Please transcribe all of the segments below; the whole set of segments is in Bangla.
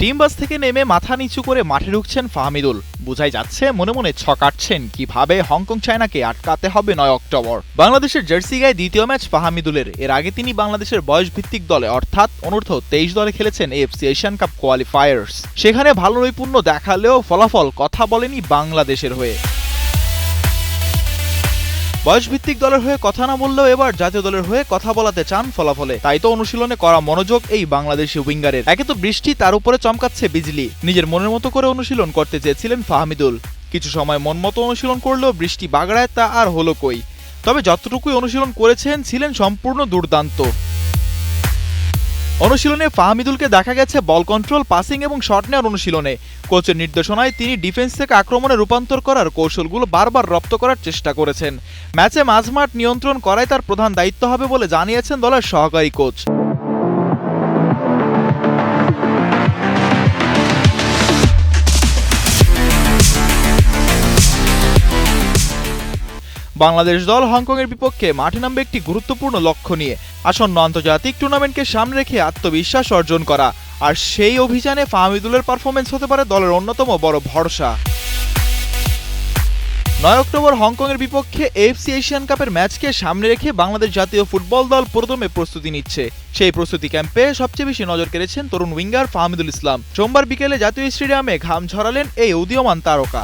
টিম বাস থেকে নেমে মাথা নিচু করে মাঠে ঢুকছেন ফাহমিদুল। বোঝাই যাচ্ছে, মনে মনে ছকাটছেন, কীভাবে হংকং চায়নাকে আটকাতে হবে নয় অক্টোবর। বাংলাদেশের জার্সি গায়ে দ্বিতীয় ম্যাচ ফাহামিদুলের। এর আগে তিনি বাংলাদেশের বয়স ভিত্তিক দলে, অর্থাৎ অনূর্ধ্ব তেইশ দলে খেলেছেন এফসি এশিয়ান কাপ কোয়ালিফায়ার্স। সেখানে ভালো নৈপুণ্য দেখালেও ফলাফল কথা বলেনি বাংলাদেশের হয়ে। বয়সভিত্তিক দলের হয়ে কথা না বললেও এবার জাতীয় দলের হয়ে কথা বলাতে চান ফলাফলে। তাই তো অনুশীলনে করা মনোযোগ এই বাংলাদেশি উইঙ্গারের। একে তো বৃষ্টি, তার উপরে চমকাচ্ছে বিজলি। নিজের মনের মতো করে অনুশীলন করতে চেয়েছিলেন ফাহমিদুল। কিছু সময় মন মতো অনুশীলন করলেও বৃষ্টি বাগড়ায় তা আর হলো কই? তবে যতটুকুই অনুশীলন করেছেন, ছিলেন সম্পূর্ণ দুর্দান্ত। অনুশীলনে ফাহমিদুলকে দেখা গেছে বল কন্ট্রোল পাসিং এবং শট নেওয়ার অনুশীলনে। কোচের নির্দেশনায় তিনি ডিফেন্স থেকে আক্রমণে রূপান্তর করার কৌশলগুলো বারবার রপ্ত করার চেষ্টা করেছেন। ম্যাচে মাঝমাঠ নিয়ন্ত্রণ করাই তার প্রধান দায়িত্ব হবে বলে জানিয়েছেন দলের সহকারী কোচ। বাংলাদেশ দল হংকংয়ের বিপক্ষে মাঠে নামবে একটি গুরুত্বপূর্ণ লক্ষ্য নিয়ে। আসন্ন আন্তর্জাতিক টুর্নামেন্টকে সামনে রেখে আত্মবিশ্বাস অর্জন করা। আর সেই অভিযানে ফাহমিদুলের পারফরমেন্স হতে পারে দলের অন্যতম বড় ভরসা। নয় অক্টোবর হংকংয়ের বিপক্ষে এফসি এশিয়ান কাপের ম্যাচকে সামনে রেখে বাংলাদেশ জাতীয় ফুটবল দল প্রথমে প্রস্তুতি নিচ্ছে। সেই প্রস্তুতি ক্যাম্পে সবচেয়ে বেশি নজর কেড়েছেন তরুণ উইঙ্গার ফাহমিদুল ইসলাম। সোমবার বিকেলে জাতীয় স্টেডিয়ামে ঘাম ঝরালেন এই উদীয়মান তারকা।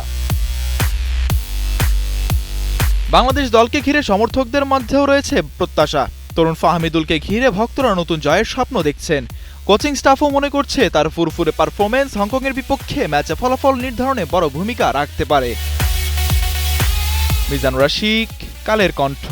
বাংলাদেশ দলকে ঘিরে সমর্থকদের মধ্যেও রয়েছে প্রত্যাশা। তরুণ ফাহমিদুলকে ঘিরে ভক্তরা নতুন জয়ের স্বপ্ন দেখছেন। কোচিং স্টাফও মনে করছে তার ফুরফুরে পারফরমেন্স হংকংয়ের বিপক্ষে ম্যাচে ফলাফল নির্ধারণে বড় ভূমিকা রাখতে পারে। মিজান রাশিক, কালের কণ্ঠ।